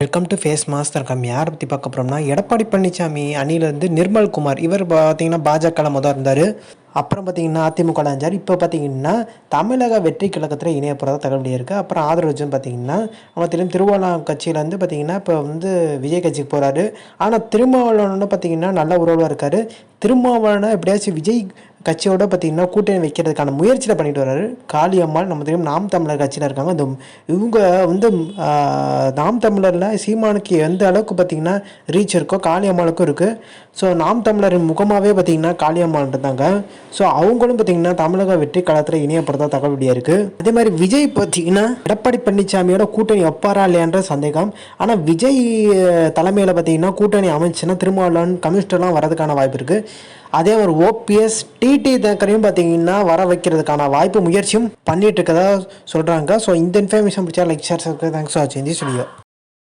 Welcome to face master கம் யாரை பற்றி பார்க்க போகிறோம்னா எடப்பாடி பழனிசாமி அணியிலேருந்து நிர்மல் குமார். இவர் பார்த்தீங்கன்னா பாஜகவில் முதல் இருந்தார். அப்புறம் பார்த்தீங்கன்னா அதிமுக அஞ்சார் இப்போ பார்த்தீங்கன்னா தமிழக வெற்றி கழகத்தில் இணைய போகிறதா தகவல் இருக்குது அப்புறம் ஆதரவுச்சுன்னு பார்த்தீங்கன்னா நம்ம தெரியும் திருவாளம் கட்சியிலேருந்து பார்த்தீங்கன்னா இப்போ வந்து விஜய் கட்சிக்கு போகிறாரு ஆனால் திருமாவளவன் பார்த்தீங்கன்னா நல்ல உறவாக இருக்கார். திருமாவளவனை எப்படியாச்சும் விஜய் கட்சியோட பார்த்தீங்கன்னா கூட்டணி வைக்கிறதுக்கான முயற்சியில் பண்ணிட்டு வர்றாரு. காளியம்மாள் நம்ம தெரியும் நாம் தமிழர் கட்சியில் இருக்காங்க. அந்த இவங்க வந்து நாம் தமிழரில் சீமானுக்கு எந்த அளவுக்கு பார்த்தீங்கன்னா ரீச் இருக்கோ காளியம்மாளுக்கும் இருக்குது ஸோ நாம் தமிழரின் முகமாகவே பார்த்திங்கன்னா காளியம்மாள் இருந்தாங்க. ஸோ அவங்களும் பார்த்தீங்கன்னா தமிழக வெற்றி காலத்தில் இணையப்படுத்த தகவல் இருக்குது அதே மாதிரி விஜய் பார்த்தீங்கன்னா எடப்பாடி பழனிசாமியோட கூட்டணி வைப்பாரா இல்லையான்ற சந்தேகம். ஆனால் விஜய் தலைமையில் பார்த்தீங்கன்னா கூட்டணி அமைச்சுன்னா திருமாவளவன் கம்யூனிஸ்டர்லாம் வரதுக்கான வாய்ப்பு இருக்குது அதே ஒரு ஓபிஎஸ் டி டிடி தக்கரையும் பார்த்தீங்கன்னா வர வைக்கிறதுக்கான வாய்ப்பு முயற்சியும் பண்ணிட்டு இருக்கதா சொல்கிறாங்க ஸோ இந்த இன்ஃபர்மேஷன் பிடிச்சா லெக்சர்ஸ் தேங்க்ஸ் ஆச்சு இந்த தி ஸ்டுடியோ